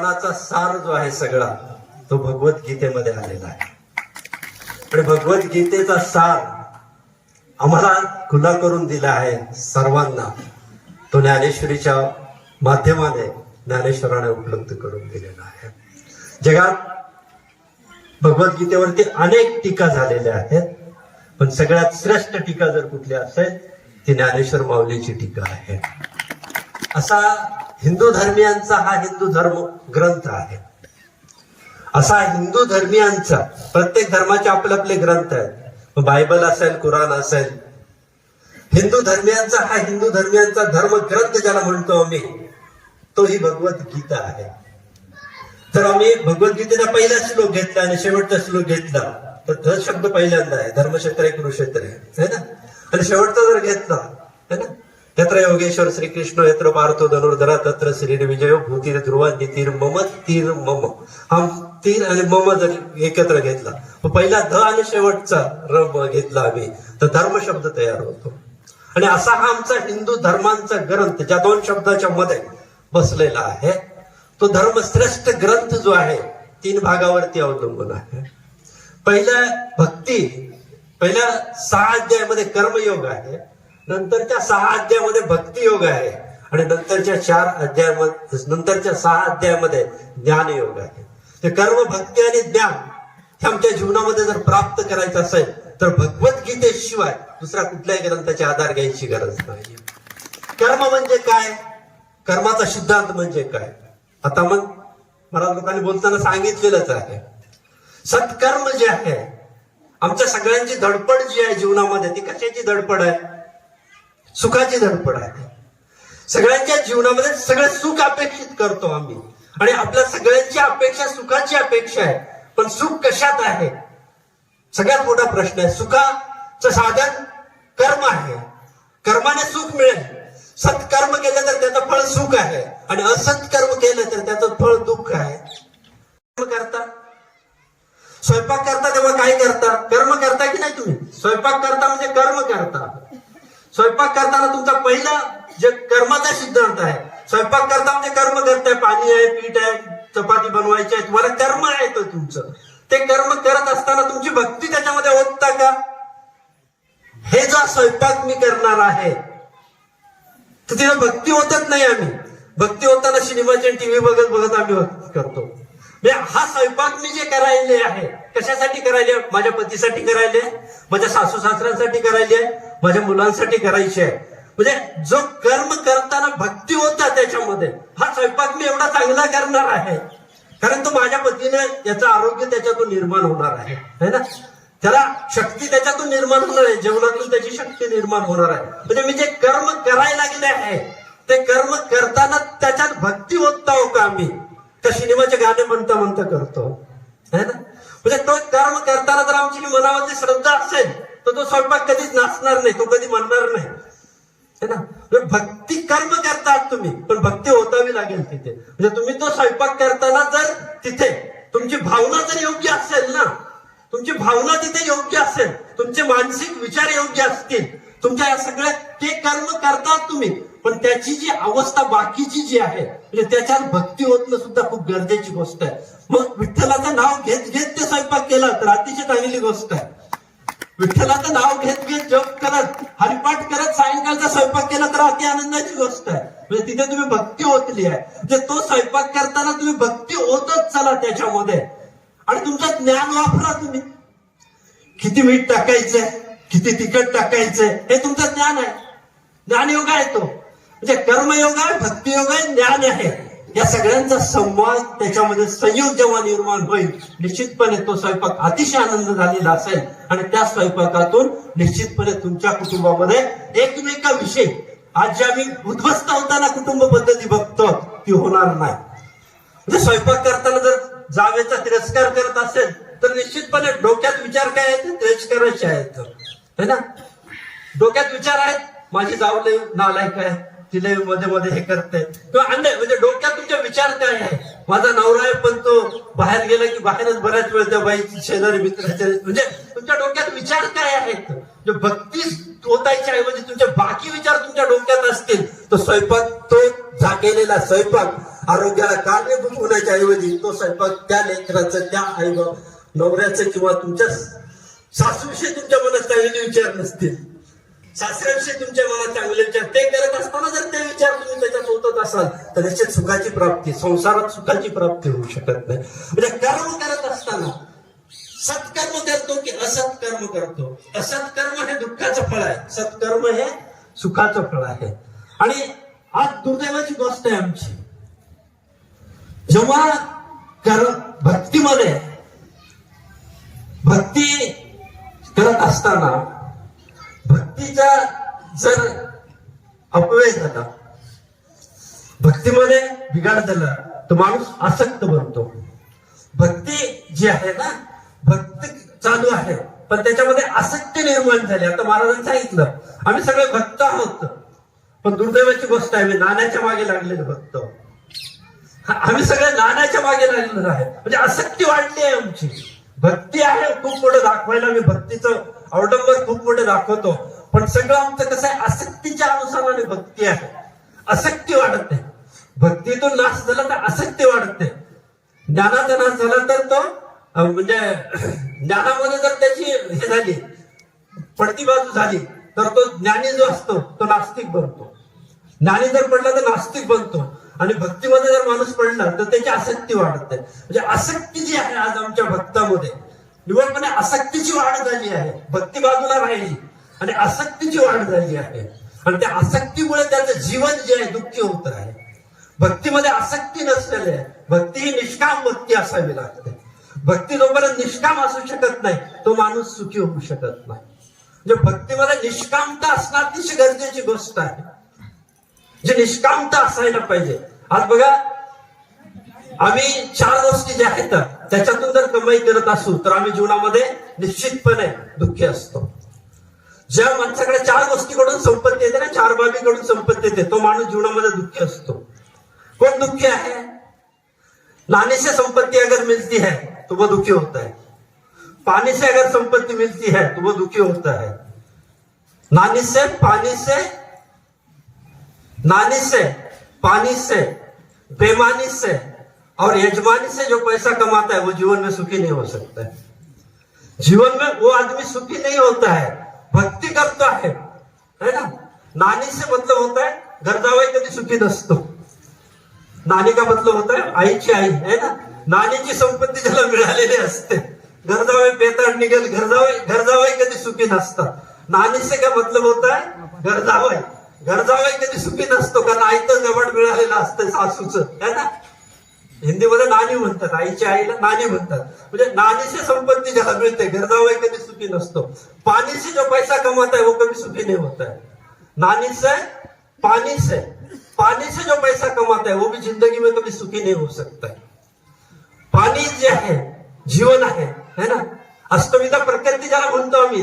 ज्ञानाचा सार जो आहे सगळा तो भगवद्गीतेमध्ये आलेला आहे. आणि भगवद्गीतेचा सार आम्हाला खुला करून दिला आहे सर्वांना. तो ज्ञानेश्वरीच्या माध्यमाने ज्ञानेश्वराने उपलब्ध करून दिलेला आहे. जगात भगवद्गीतेवरती अनेक टीका झालेल्या आहेत पण सगळ्यात श्रेष्ठ टीका जर कुठली असेल ती ज्ञानेश्वर माऊलीची टीका आहे. असा हिंदू धर्मियांचा हा हिंदू धर्म ग्रंथ आहे. असा हिंदू धर्मियांचा प्रत्येक धर्माचे आपले आपले ग्रंथ आहेत. बायबल असेल कुराण असेल. हिंदू धर्मियांचा हा हिंदू धर्मियांचा धर्म ग्रंथ ज्याला म्हणतो आम्ही तो ही भगवद्गीता आहे. तर आम्ही भगवद्गीतेचा पहिला श्लोक घेतला आणि शेवटचा श्लोक घेतला. तर ध शब्द पहिल्यांदा आहे धर्मक्षेत्र आहे कुरुक्षेत्र आहे. ना? आणि शेवटचा जर घेतला है ना? यत्र योगेश्वर श्रीकृष्ण यत्र पार्थो धनुर्धरा तत्र श्री विजय भूतीर ध्रुवा नितीर मम तीर मम. हा तीर आणि मम जर एकत्र घेतला पहिला ध आणि शेवटचा रम घेतला आम्ही. तर धर्म शब्द तयार होतो. आणि असा हा आमचा हिंदू धर्मांचा ग्रंथ ज्या दोन शब्दाच्या मध्ये बसलेला आहे तो धर्मश्रेष्ठ ग्रंथ जो आहे तीन भागावरती अवलंबून आहे. पहिल्या भक्ती पहिल्या सहा अध्यायामध्ये कर्मयोग आहे. नंतरच्या सहा अध्यायामध्ये भक्तियोग आहे. आणि नंतरच्या चार अध्यायामध्ये नंतरच्या सहा अध्यायामध्ये ज्ञानयोग आहे. ते कर्म भक्ती आणि ज्ञान हे आमच्या जीवनामध्ये जर प्राप्त करायचं असेल तर भगवद्गीतेशिवाय दुसऱ्या कुठल्याही ग्रंथाचे आधार घ्यायची गरज नाही. कर्म म्हणजे काय? कर्माचा सिद्धांत म्हणजे काय? आता मग मला लोकांनी बोलताना सांगितलेलंच आहे. सत्कर्म जे आहे आमच्या सगळ्यांची धडपड जी आहे जीवनामध्ये ती कशाची धडपड आहे? सुखाची धडपड आहे. सगळ्यांच्या जीवनामध्ये सगळं सुख अपेक्षित करतो आम्ही. आणि आपल्या सगळ्यांची अपेक्षा सुखाची अपेक्षा आहे. पण सुख कशात आहे? सगळ्यात मोठा प्रश्न आहे. सुखाचं साधन कर्म आहे. कर्माने सुख मिळेल. सत्कर्म केलं तर त्याचं फळ सुख आहे. आणि असत्कर्म केलं तर त्याचं फळ दुःख आहे. कर्म करता. स्वयंपाक करता तेव्हा काय करता? कर्म करता की नाही तुम्ही? स्वयंपाक करता म्हणजे कर्म करता. स्वयंपाक करताना तुमचा पहिला जे कर्माचा सिद्धांत आहे स्वयंपाक करता म्हणजे कर्म करताय पाणी आहे पीठ आहे चपाती बनवायची आहे तुम्हाला कर्म आहे तो तुमचं. ते कर्म करत असताना तुमची भक्ती त्याच्यामध्ये होता का? हे जो स्वयंपाक मी करणार आहे. तर तिला भक्ती होतच नाही आम्ही. भक्ती होताना सिनेमाचे टीव्ही बघत बघत आम्ही करतो. म्हणजे हा स्वयंपाक मी जे करायले आहे कशासाठी करायले? माझ्या पतीसाठी करायले? माझ्या सासू सासऱ्यांसाठी करायले? माझ्या मुलांसाठी करायची आहे. म्हणजे जो कर्म करताना भक्ती होता त्याच्यामध्ये हा स्वयंपाक मी एवढा चांगला करणार आहे. कारण तो माझ्या पतीने याचं आरोग्य त्याच्यातून निर्माण होणार आहे. है ना? त्याला शक्ती त्याच्यातून निर्माण होणार आहे. जेवणातून त्याची शक्ती निर्माण होणार आहे. म्हणजे मी जे कर्म करायला लागले आहे ते कर्म करताना त्याच्यात भक्ती होत आहो का आम्ही? त्या सिनेमाचे गाणे म्हणता म्हणता करतो. है ना? म्हणजे तो कर्म करताना जर आमची मनामध्ये श्रद्धा असेल तर तो स्वयंपाक कधीच नाचणार नाही तो कधी म्हणणार नाही. है ना? म्हणजे भक्ती कर्म करतात तुम्ही पण भक्ती होतावी लागेल तिथे. म्हणजे तुम्ही तो स्वयंपाक करताना जर तिथे तुमची भावना जर योग्य असेल ना तुमची भावना तिथे योग्य असेल तुमचे मानसिक विचार योग्य असतील तुमच्या या सगळ्या ते कर्म करतात तुम्ही पण त्याची जी अवस्था बाकीची जी आहे म्हणजे त्याच्यात भक्ती होतणं सुद्धा खूप गरजेची गोष्ट आहे. मग विठ्ठलाचं नाव घेत घेत ते स्वयंपाक केला तर अतिशय चांगली गोष्ट आहे. विठ्ठलाचं नाव घेत घेत जप करत हरिपाठ करत सायंकाळचा स्वयंपाक केला तर अति आनंदाची गोष्ट आहे. म्हणजे तिथे तुम्ही भक्ती होतली आहे. म्हणजे तो स्वयंपाक करताना तुम्ही भक्ती होतच चला त्याच्यामध्ये. आणि तुमचं ज्ञान वापरा तुम्ही. किती मीठ टाकायचंय किती तिखट टाकायचंय हे तुमचं ज्ञान आहे. ज्ञानयोग आहे तो. म्हणजे कर्मयोग आहे भक्तियोग आहे ज्ञान आहे. या सगळ्यांचा संवाद त्याच्यामध्ये संयोग जेव्हा निर्माण होईल निश्चितपणे तो स्वयंपाक अतिशय आनंद झालेला असेल. आणि त्या स्वयंपाकातून निश्चितपणे तुमच्या कुटुंबामध्ये एकमेकाविषयी आज जे आम्ही उद्ध्वस्त होताना कुटुंब पद्धती बघतो ती होणार नाही. म्हणजे स्वयंपाक करताना जर जावेचा तिरस्कार करत असेल तर निश्चितपणे डोक्यात विचार काय आहेत? तिरस्काराचे आहेत. ना? डोक्यात विचार आहेत माझी जावले नालायक आहे. तिला मध्ये मध्ये हे करते. किंवा अन्य म्हणजे डोक्यात तुमच्या विचार काय आहे? माझा नवरा आहे पण तो बाहेर गेला की बाहेरच बऱ्याच वेळ त्या बाईची शेजारी मित्राच्या म्हणजे तुमच्या डोक्यात विचार काय आहेत? जे भक्ती होतायच्या ऐवजी तुमचे बाकी विचार तुमच्या डोक्यात असतील तर स्वयंपाक तो झाकेलेला स्वयंपाक आरोग्याला कारणीभूत होण्याच्या ऐवजी तो स्वयंपाक त्या लेकराचं त्या आई नवऱ्याचं किंवा तुमच्या सासूविषयी तुमच्या मनात काही विचार नसतील. सासऱ्याविषयी तुमच्या मनात चांगले विचार ते करत असताना जर ते विचार तुम्ही त्याच्यात होतच असाल तर निश्चित सुखाची प्राप्ती संसारात सुखाची प्राप्ती होऊ शकत नाही. म्हणजे कर्म करत असताना सत्कर्म करतो की असत्कर्म करतो? असत्कर्म हे दुःखाचं फळ आहे. सत्कर्म हे सुखाचं फळ आहे. आणि आज दुर्दैवाची गोष्ट आहे आमची. जेव्हा कर भक्तीमध्ये भक्ती करत असताना भक्तीचा जर अपव्यय झाला भक्तीमध्ये बिघाड झाला तर माणूस आसक्त बनतो. भक्ती जी आहे ना भक्ती चालू आहे पण त्याच्यामध्ये आसक्ती निर्माण झाली. आता महाराजांनी सांगितलं आम्ही सगळे भक्त आहोत पण दुर्दैवाची गोष्ट आहे मी नाण्याच्या मागे लागलेले भक्त. आम्ही सगळे नाण्याच्या मागे लागलेलो आहे. म्हणजे आसक्ती वाढली आहे आमची. भक्ती आहे खूप मोठं दाखवायला मी भक्तीचं अवडंबर खूप मोठं दाखवतो. पण सगळं आमचं कसं आहे आसक्तीच्या अनुसाराने भक्ती आहे. आसक्ती वाढते. भक्तीतून नाश झाला तर आसक्ती वाढते. ज्ञानाचा नाश झाला तर तो म्हणजे ज्ञानामध्ये जर त्याची हे झाली पडती बाजू झाली तर तो ज्ञानी जो असतो तो नास्तिक बनतो. ज्ञानी जर पडला तर नास्तिक बनतो. आणि भक्तीमध्ये जर माणूस पडला तर त्याची आसक्ती वाढते. म्हणजे आसक्ती जी आहे आज आमच्या भक्तामध्ये निवडपणे आसक्तीची वाढ झाली आहे. भक्ती बाजूला राहिली. आणि आसक्तीची वाढ झाली आहे. आणि त्या आसक्तीमुळे त्याचं जीवन जे आहे दुःखी होत आहे भक्तीमध्ये आसक्ती नसलेली आहे भक्ती ही निष्काम भक्ती असावी लागते. भक्ती जोपर्यंत निष्काम असू शकत नाही तो माणूस सुखी होऊ शकत नाही. म्हणजे भक्तीमध्ये निष्कामता असणं अतिशय गरजेची गोष्ट आहे. जे निष्कामता असायला पाहिजे. आज बघा आम्ही चार गोष्टी ज्या आहेत त्याच्यातून जर कमाई करत असू तर आम्ही जीवनामध्ये निश्चितपणे दुःखी असतो. ज्या माणसाकडे चार गोष्टीकडून संपत्ती येते ना चार बाबीकडून संपत्ती येते तो माणूस जीवनामध्ये दुःखी असतो. कोण दुःखी आहे? लाने से संपत्ति अगर मिलती है तो वो दुखी होता है. पानी से अगर संपत्ति मिलती है तो वो दुखी होता है. नानी से पानी से नानी से पानी से बेमानी से और यजमानी से जो पैसा कमाता है वो जीवन में सुखी नहीं हो सकता है. जीवन में वो आदमी सुखी नहीं होता है भक्ती करतो आहे. है ना? नानी से मतलब होता है घर कधी सुखी नसतो. नानी का मतलब होता है आईची आई है ना? नानीची संपत्ती ज्याला मिळालेली असते. घर बेताड निघेल गरजावाई जावई कधी सुखी नसतात. नानीचे का मतलब होता है घर जावई कधी सुखी नसतो कारण आईचं जवळ मिळालेलं असतं सासूचं है ना? हिंदीमध्ये नानी म्हणतात आईच्या आईला नानी म्हणतात. म्हणजे नानीची संपत्ती ज्याला मिळते घर कधी सुखी नसतो. पाणीशी जो पैसा कमाता आहे वो कधी सुखी नाही होता है नानी से पानी से पानी से जो पैसा कमाता है वो भी जिंदगी में कभी सुखी नहीं हो सकता है पाणी जे आहे जीवन आहे है ना? अष्टविधा प्रकृती ज्याला म्हणतो आम्ही.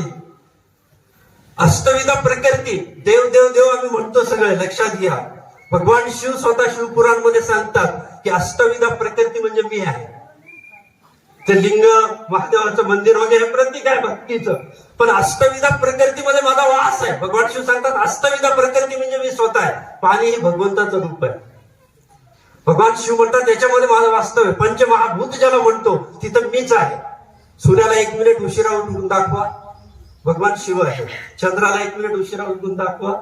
अष्टविधा प्रकृती देव देव देव आम्ही म्हणतो सगळे लक्षात घ्या. भगवान शिव स्वतः शिवपुराणमध्ये सांगतात की अष्टविधा प्रकृती म्हणजे मी आहे. ते लिंग महादेवाचं मंदिर वगैरे हे प्रतीक आहे भक्तीचं. पण अष्टविधा प्रकृतीमध्ये माझा वास आहे. भगवान शिव सांगतात अष्टविधा प्रकृती म्हणजे मी स्वतः आहे. पाणी हे भगवंताचं रूप आहे. भगवान शिव म्हणतात याच्यामध्ये माझं वास्तव आहे. पंचमहाभूत ज्याला म्हणतो तिथं मीच आहे. सूर्याला एक मिनिट उशिरा उठून दाखवा. भगवान शिव आहे. चंद्राला एक मिनिट उशिरा उठून दाखवा.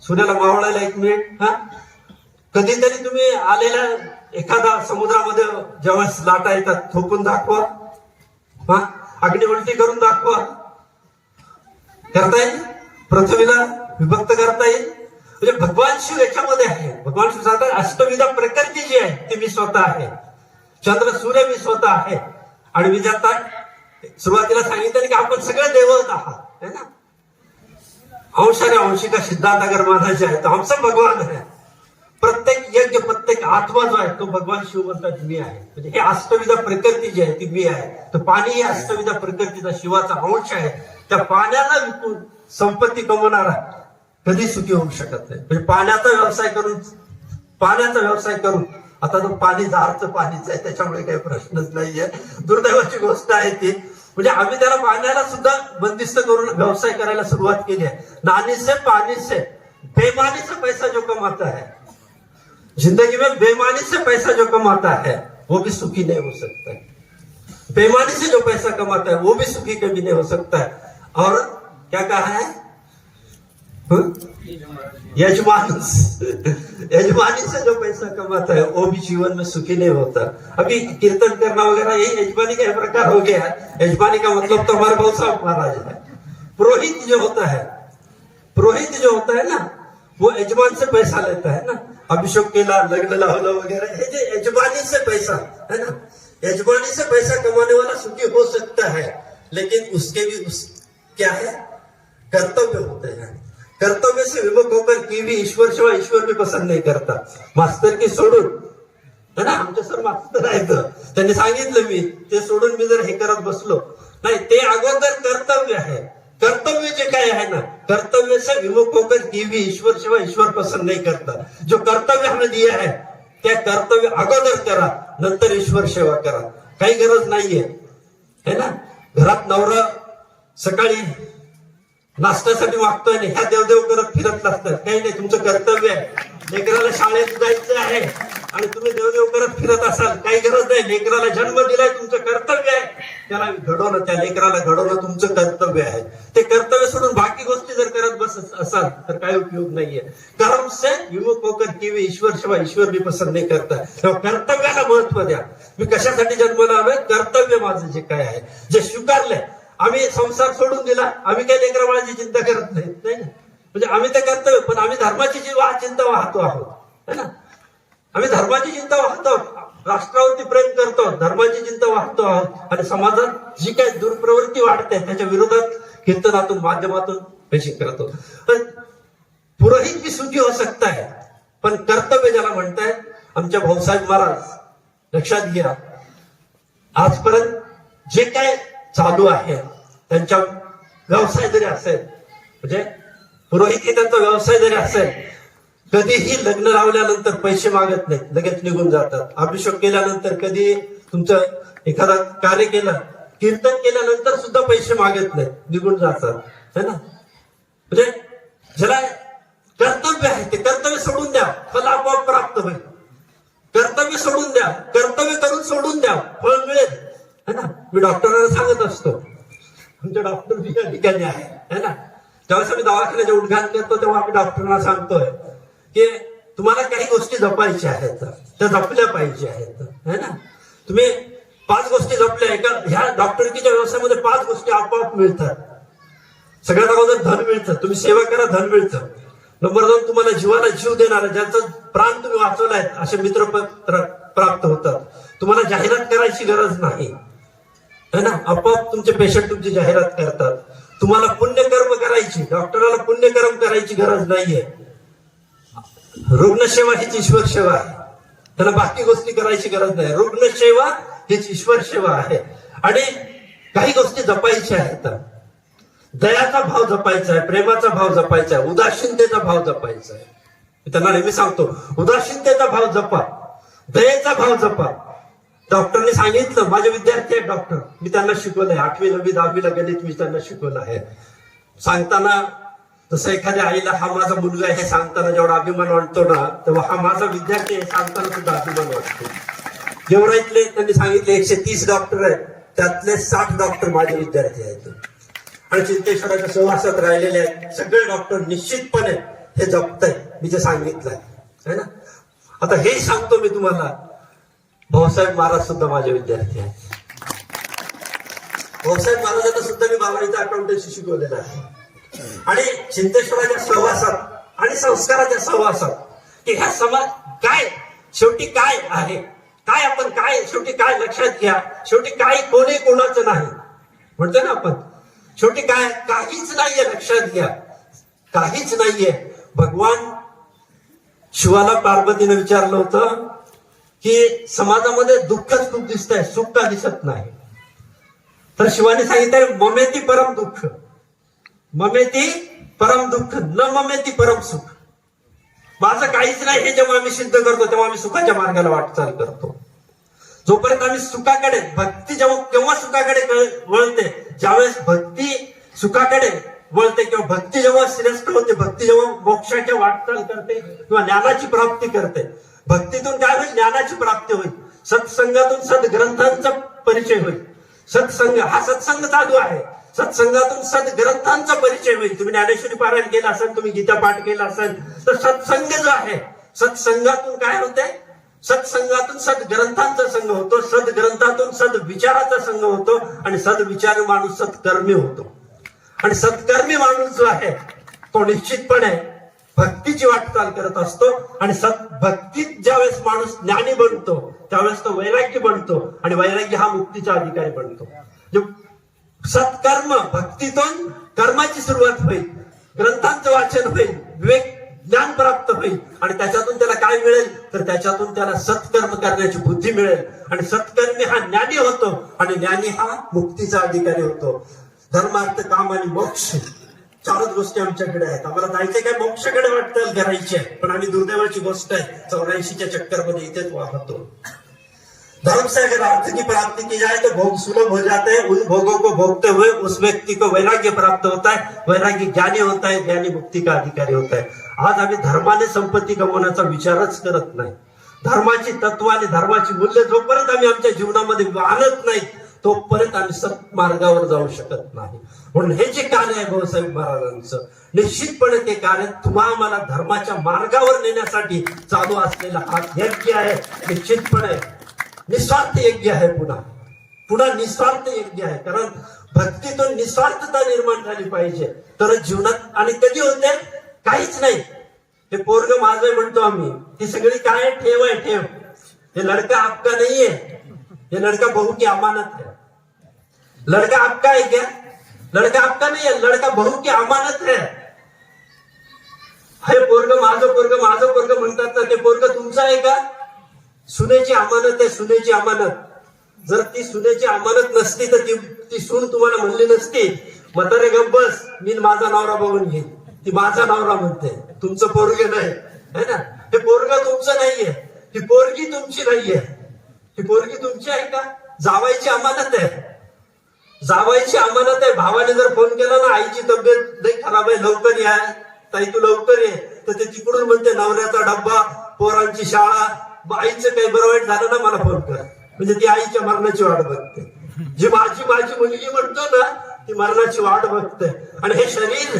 सूर्याला मावळायला एक मिनिट हा? कधीतरी तुम्ही आलेल्या एखादा समुद्रामध्ये ज्यावेळेस लाटा येतात थोपून दाखवा. हा? अग्निवंटी करून दाखवा. करता येईल? पृथ्वीला विभक्त करता येईल? म्हणजे भगवान शिव याच्यामध्ये आहे. भगवान शिव सांगतात अष्टविधा प्रकृती जी आहे ती मी स्वतः आहे. चंद्र सूर्य मी स्वतः आहे. आणि मी जाता सुरुवातीला सांगितलं की आपण सगळे देवत आहात है ना? अंश आणि अंशिका सिद्धांत अगर माझा जे तो हम सब भगवान है प्रत्येक यज्ञ प्रत्येक आत्मा जो आहे तो भगवान शिव म्हणतात मी आहे. म्हणजे हे अष्टविधा प्रकृती जी आहे ती मी आहे. तर पाणी ही अष्टविधा प्रकृतीचा शिवाचा अंश आहे. त्या पाण्याला विकून संपत्ती कमवणारा कधी सुखी होऊ शकत नाही. म्हणजे पाण्याचा व्यवसाय करून पाण्याचा व्यवसाय करून आता तो पाणी जारचं पाणीच आहे त्याच्यामुळे काही प्रश्नच नाहीये. दुर्दैवाची गोष्ट आहे ती. म्हणजे आम्ही त्याला पाण्याला सुद्धा बंदिस्त करून व्यवसाय करायला सुरुवात केली आहे. नानीसे पाणीचे ते पैसा जो कमाता है ज़िंदगी में बेईमानी से पैसा जो कमाता है, वो भी सुखी नहीं हो सकता है। बेईमानी से जो पैसा कमाता है, वो भी सुखी कभी नहीं हो सकता है। और क्या कहा है? यजमान यजमानी से जो पैसा कमाता है, वो भी जीवन में सुखी नहीं होता। अभी कीर्तन करना वगैरह, यही यजमानी का प्रकार हो गया है। यजमानी का मतलब तो हमारे बहुत साहब महाराज है। पुरोहित जो होता है, पुरोहित जो होता है ना, वो यजमान से पैसा लेता है ना। अभिषेक केला लग्न लावलं वगैरह हे जे यजमानी से पैसा है ना? यजमानी से पैसा कमाने वाला सुखी हो सकता है लेकिन उसके भी उस क्या है? कर्तव्य होते हैं. कर्तव्य से विमुख होकर की भी ईश्वर शिवाय ईश्वर भी पसंद नाही करता. मास्तर की सोडून है ना? आमचे सर मास्तर आहेत. त्यांनी सांगितलं मी ते सोडून मी जर हे करत बसलो. नाही ते अगोदर कर्तव्य आहे. कर्तव्य जे काय आहे ना कर्तव्य से विमुख होकर ईश्वर शिवाय ईश्वर पसंत नहीं करता जो कर्तव्य हमें दिया है त्या कर्तव्य अगोदर करा नंतर ईश्वर सेवा करा. काही गरज नाहीये. है ना? घरात नवरा सकाळी नाश्त्यासाठी वागतोय आणि ह्या देवदेव करत फिरत नसतात. काही नाही तुमचं कर्तव्य आहे. लेकराला शाळेत जायचं आहे आणि तुम्ही देवदेव करत फिरत असाल काही गरज नाही. लेकराला जन्म दिलाय तुमचं कर्तव्य आहे. त्याला घडवणं त्या लेकराला घडवणं तुमचं कर्तव्य आहे. ते कर्तव्य सोडून बाकी गोष्टी जर करत बसत असाल तर काय उपयोग नाहीये. कर्म से विमुख होकर किंवा ईश्वर शिवाय ईश्वर मी पसंत नाही करता तेव्हा कर्तव्याला महत्त्व द्या. मी कशासाठी जन्माला आलोय? कर्तव्य माझं जे काय आहे. जे स्वीकारलंय. आम्ही संसार सोडून दिला. आम्ही काही लेकरा माझी चिंता करत नाही? नाही ना. म्हणजे आम्ही ते कर्तव्य पण आम्ही धर्माची जी चिंता वाहतो आहोत है ना? आम्ही धर्माची चिंता वाहतो राष्ट्रावरती प्रेम करतो धर्माची चिंता वाहतो आहोत. आणि समाजात जी काही दुर्प्रवृत्ती वाढते त्याच्या विरोधात कीर्तनातून माध्यमातून पेशी करतो. पण पुरोहित भी सुखी हो सकता है पण कर्तव्य ज्याला म्हणताय आमच्या भाऊसाहेब महाराज लक्षात घ्या. आजपर्यंत जे काय चालू आहे त्यांच्या व्यवसाय जरी असेल म्हणजे पुरोहित त्यांचा व्यवसाय जरी असेल कधीही लग्न लावल्यानंतर पैसे मागत नाही लगेच निघून जातात. अभिषेक केल्यानंतर कधी तुमचं एखादा कार्य केलं कीर्तन केल्यानंतर सुद्धा पैसे मागत नाही निघून जातात. है ना? म्हणजे ज्याला कर्तव्य आहे ते कर्तव्य सोडून द्या. फल आपोआप प्राप्त होईल. कर्तव्य सोडून द्या. कर्तव्य करून सोडून द्या. फळ मिळेल. है ना? मी डॉक्टरांना सांगत असतो. आमचे डॉक्टर या ठिकाणी आहे. है ना? ज्यावेळेस आम्ही दवाखान्याचे उद्घाटन करतो तेव्हा आम्ही डॉक्टरांना सांगतोय की तुम्हाला काही गोष्टी जपायच्या आहेत. त्या जपल्या पाहिजे आहेत. है ना? तुम्ही पाच गोष्टी जपल्या एका ह्या डॉक्टरकीच्या व्यवसायामध्ये पाच गोष्टी आपोआप मिळतात. सगळ्यात अगोदर धन मिळतं. तुम्ही सेवा करा धन मिळतं. नंबर दोन तुम्हाला जीवाला जीव देणार ज्यांचं प्राण तुम्ही वाचवलाय असे मित्र प्राप्त होतात. तुम्हाला जाहिरात करायची गरज नाही. है ना? आपोआप तुमचे पेशंट तुमची जाहिरात करतात. तुम्हाला पुण्यकर्म करायची डॉक्टराला पुण्यकर्म करायची गरज नाहीये. रुग्णसेवा हीच ईश्वर सेवा आहे. त्याला बाकी गोष्टी करायची गरज नाही. रुग्णसेवा हीच ईश्वर सेवा आहे. आणि काही गोष्टी जपायच्या आहेत दयाचा भाव जपायचा आहे प्रेमाचा भाव जपायचा आहे उदासीनतेचा भाव जपायचा आहे. मी त्यांना नेहमी सांगतो उदासीनतेचा भाव जपा दयेचा भाव जपा. डॉक्टरने सांगितलं माझे विद्यार्थी आहेत डॉक्टर. मी त्यांना शिकवलंय. आठवी नववी दहावीला गणित मी त्यांना शिकवलं आहे. सांगताना जसं एखाद्या आईला हा माझा मुलगा आहे हे सांगताना जेवढा अभिमान वाटतो ना तेव्हा हा माझा विद्यार्थी आहे सांगताना सुद्धा अभिमान वाटतो. गेवराईतले त्यांनी सांगितले एकशे तीस डॉक्टर आहेत त्यातले साठ डॉक्टर माझे विद्यार्थी आहेत. आणि चिंतेश्वराच्या सहवासात राहिलेले आहेत सगळे डॉक्टर निश्चितपणे हे जपताय मी जे सांगितलंय. है ना? आता हे सांगतो मी तुम्हाला. भाऊसाहेब महाराज सुद्धा माझे विद्यार्थी आहेत. भाऊसाहेब महाराजांना सुद्धा मी बारावीचा अकाउंटन्सी शिकवलेलं आहे. आणि चिंतेश्वराच्या सहवासात आणि संस्काराच्या सहवासात की ह्या समाज काय शेवटी काय आहे? काय आपण काय शेवटी काय लक्षात घ्या? शेवटी काय कोणी कोणाचं नाही. म्हणतो ना आपण? शेवटी काय काहीच नाहीये लक्षात घ्या. काहीच नाहीये. भगवान शिवाला पार्वतीनं विचारलं होतं की समाजामध्ये दुःखच खूप दिसतंय सुख का दिसत नाही. तर शिवाने सांगितलंय ममेती परम दुःख. ममेती परम दुःख न ममेती परम सुख. माझं काहीच नाही हे जेव्हा आम्ही सिद्ध करतो तेव्हा आम्ही सुखाच्या मार्गाला वाटचाल करतो. जोपर्यंत आम्ही सुखाकडे भक्ती जेव्हा केव्हा सुखाकडे वळते ज्यावेळेस भक्ती सुखाकडे वळते किंवा भक्ती जेव्हा श्रेष्ठ होते भक्ती जेव्हा मोक्षाच्या वाटचाल करते किंवा ज्ञानाची प्राप्ती करते भक्तीतून काय होईल ज्ञानाची प्राप्ती होईल. सत्संगातून सद्ग्रंथांचा परिचय होईल. सत्संग हा सत्संग चालू आहे. सत्संगातून सद्ग्रंथांचा परिचय होईल. तुम्ही ज्ञानेश्वरी पारायण केला असेल तुम्ही गीता पाठ केला असेल तर सत्संग जो आहे सत्संगातून काय होते सत्संगातून सद्ग्रंथांचा संघ होतो सद्ग्रंथातून सद्विचाराचा संघ होतो आणि सद्विचार माणूस सत्कर्मी होतो. आणि सत्कर्मी माणूस जो आहे तो निश्चितपणे भक्तीची वाटचाल करत असतो आणि सत भक्तीत ज्यावेळेस माणूस ज्ञानी बनतो त्यावेळेस तो वैराग्य बनतो आणि वैराग्य हा मुक्तीचा अधिकारी बनतो. सत्कर्म भक्तीतून कर्माची सुरुवात होईल ग्रंथांचं वाचन होईल विवेक ज्ञान प्राप्त होईल आणि त्याच्यातून त्याला काय मिळेल? तर त्याच्यातून त्याला सत्कर्म करण्याची बुद्धी मिळेल. आणि सत्कर्मी हा ज्ञानी होतो आणि ज्ञानी हा मुक्तीचा अधिकारी होतो. धर्मार्थ काम आणि मोक्ष. चारच गोष्टी आमच्याकडे आहेत. आम्हाला जायचे काय मोक्षकडे वाटतं करायचे पण आम्ही दुर्दैवाची गोष्ट आहे. चौऱ्याऐंशीच्या चक्करमध्ये इथेच वाहतो. धर्म से अगर अर्थ की प्राप्ति की जाए तो भोग सुलभ हो जाते हैं. उन भोगों को भोगते हुए उस व्यक्ति को वैराग्य प्राप्त होता है. वैराग्य ज्ञानी होता है ज्ञानी मुक्ति का अधिकारी होता है. आज आम्ही धर्माने संपत्ती कमवण्याचा विचारच करत नाही. धर्माची तत्व आणि धर्माची मूल्य जोपर्यंत आम्ही आमच्या जीवनामध्ये आणत नाही तो परत आम्ही सत्मार्गावर जाऊ शकत नाही. म्हणून हे जे कार्य आहे भाऊसाहेब महाराजांचं निश्चितपणे ते कार्य तुम्हा आम्हाला धर्माच्या मार्गावर नेण्यासाठी चालू असलेला हा यज्ञ आहे. निश्चितपणे निस्वार्थ यज्ञ आहे पुन्हा. पुन्हा निस्वार्थ यज्ञ आहे. कारण भक्तीतून निस्वार्थता निर्माण झाली पाहिजे. तर जीवनात आणि कधी होते काहीच नाही. हे पोरग माझं म्हणतो आम्ही. ती सगळी काय ठेव आहे ठेव. हे लडका आपका नाहीये. हे लड़का बहू की अमानत है लड़का आपका है क्या? लड़का आपका नहीं है लड़का बहू की अमानत है। हे पोरग माझं पोरग माझं पोरग म्हणतात ना ते पोरग तुमचं आहे का? सुनेची अमानत आहे सुनेची अमानत. जर ती सुनेची अमानत नसती तर ती ती सून तुम्हाला म्हणली नसती. म्हातारे गब्बस मी माझा नवरा बघून घेईन. ती माझा नवरा म्हणते. तुमचं पोरग नाही. है ना? हे पोरग तुमचं नाहीये. ही पोरगी तुमची नाहीये. ही पोरगी तुमची आहे का? जावायची अमानत आहे. जावायची अमानत आहे भावाने जर फोन केला ना आईची तब्येत नाही खराब आहे लवकर या. ताई तू लवकर ये. तर ते तिकडून म्हणते नवऱ्याचा डब्बा पोरांची शाळा आईचं काही बरं वाईट झालं ना मला फोन कर. म्हणजे ती आईच्या मरणाची वाट बघते. जी माझी माझी मुलगी म्हणतो ना ती मरणाची वाट बघते. आणि हे शरीर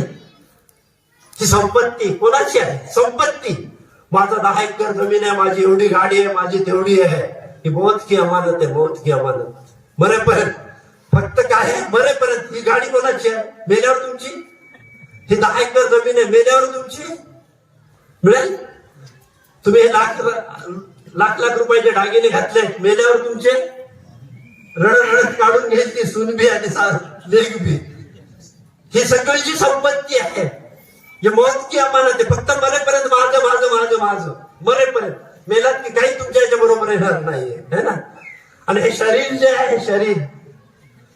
ही संपत्ती. कोणाची आहे? संपत्ती. माझा दहा एकर जमीन आहे माझी एवढी गाडी आहे माझी तेवढी आहे. ही बहुत की अमानत आहे बहुत की अमानत मरेपर्यंत फक्त काय मरेपर्यंत ही गाडी कोणाची आहे? मेल्यावर तुमची? हे दहा एकर जमीन आहे. मेल्यावर तुमची? मिळेल? तुम्ही हे लाख लाख लाख रुपयाचे दागिने घातले. मेल्यावर तुमचे? रडत रडत काढून घेईल ती सुनबी आणि लेगबी ही सगळी जी संपत्ती आहे जे मोजकी आम्हाला ते फक्त मरेपर्यंत माझं माझं माझं माझं. मरेपर्यंत. मेलात की काही तुमच्या याच्या बरोबर येणार नाहीये. है ना? आणि हे शरीर जे आहे हे शरीर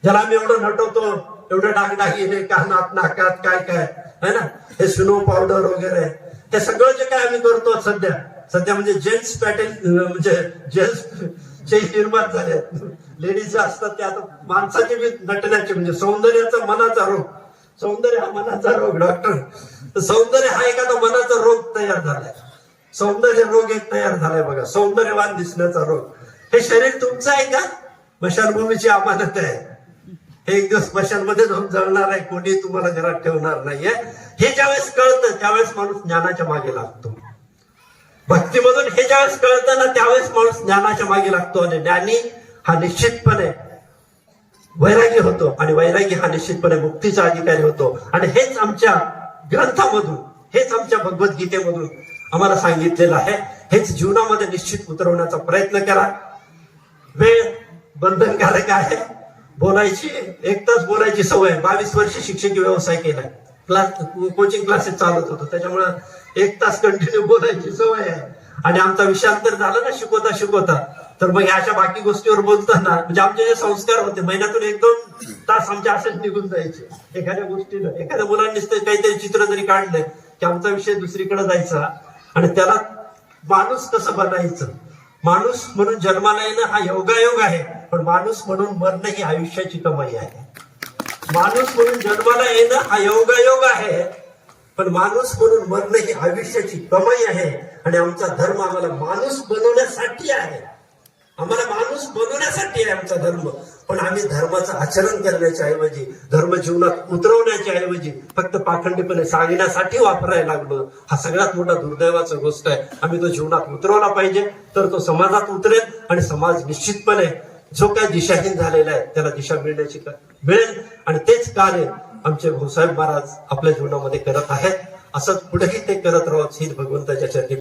ज्याला आम्ही एवढं नटवतो एवढं डागडागिने कानात नाकात काय काय है ना? हे स्नो पावडर वगैरे. हे सगळं जे काय आम्ही करतो सध्या सध्या म्हणजे जेंट्स पॅटर्न म्हणजे जेंट्स चे निर्माण झाले. लेडीज असतात ते आता माणसाचे बी नटण्याचे म्हणजे सौंदर्याचा मनाचा रोग. सौंदर्य हा मनाचा रोग डॉक्टर. सौंदर्य हा एखादा मनाचा रोग तयार झालाय. सौंदर्य रोग एक तयार झालाय बघा. सौंदर्यवान दिसण्याचा रोग. हे शरीर तुमचं आहे का? मशानभूमीची अमानत आहे. हे एक दिवस स्मशानमध्ये जाऊन जळणार आहे कोणी तुम्हाला घरात ठेवणार नाहीये. हे ज्यावेळेस कळतं त्यावेळेस माणूस ज्ञानाच्या मागे लागतो. भक्तीमधून हे ज्यावेळेस कळतं ना त्यावेळेस माणूस ज्ञानाच्या मागे लागतो. आणि ज्ञानी हा निश्चितपणे वैरागी होतो. आणि वैरागी हा निश्चितपणे मुक्तीचा अधिकारी होतो. आणि हेच आमच्या ग्रंथामधून हेच आमच्या भगवद्गीतेमधून आम्हाला सांगितलेलं आहे. हेच जीवनामध्ये निश्चित उतरवण्याचा प्रयत्न करा. वेळ बंधनकारक आहे. बोलायची एक तास बोलायची सवय. बावीस वर्ष शिक्षकी व्यवसाय केलाय. क्लास कोचिंग क्लासेस चालत होतो. त्याच्यामुळे एक तास कंटिन्यू बोलायची सवय आहे. आणि आमचा विषयांतर झाला ना शिकवता शिकवता. तर मग ह्याच्या बाकी गोष्टीवर बोलताना म्हणजे आमचे जे संस्कार होते महिन्यातून एक दोन तास आमचे असेच निघून जायचे. एखाद्या गोष्टीनं एखाद्या मुलांनी काहीतरी चित्र जरी काढलंय की आमचा विषय दुसरीकडे जायचा. आणि त्याला माणूस कसं बनायचं? माणूस म्हणून जन्माला येणं हा योगायोग आहे. पण माणूस म्हणून मरणं ही आयुष्याची कमाई आहे. माणूस म्हणून जन्माला येणं हा योगायोग आहे. पण माणूस म्हणून मरणं ही आयुष्याची कमाई आहे. आणि आमचा धर्म आम्हाला माणूस बनवण्यासाठी आहे. आम्हाला माणूस बनवण्यासाठी आहे आमचा धर्म. पण आम्ही धर्माचं आचरण करण्याच्या ऐवजी धर्म जीवनात उतरवण्याच्या ऐवजी फक्त पाखंडीपणे सांगण्यासाठी वापरायला लागलो. हा सगळ्यात मोठा दुर्दैवाचा गोष्ट आहे. आम्ही तो जीवनात उतरवला पाहिजे तर तो समाजात उतरेल आणि समाज निश्चितपणे जो काय दिशाहीन झालेला आहे त्याला दिशा मिळण्याची मिळेल. आणि तेच कार्य आमचे भाऊसाहेब महाराज आपल्या जीवनामध्ये करत आहेत. असं पुढेही ते करत राहत ही भगवंताच्या चरणी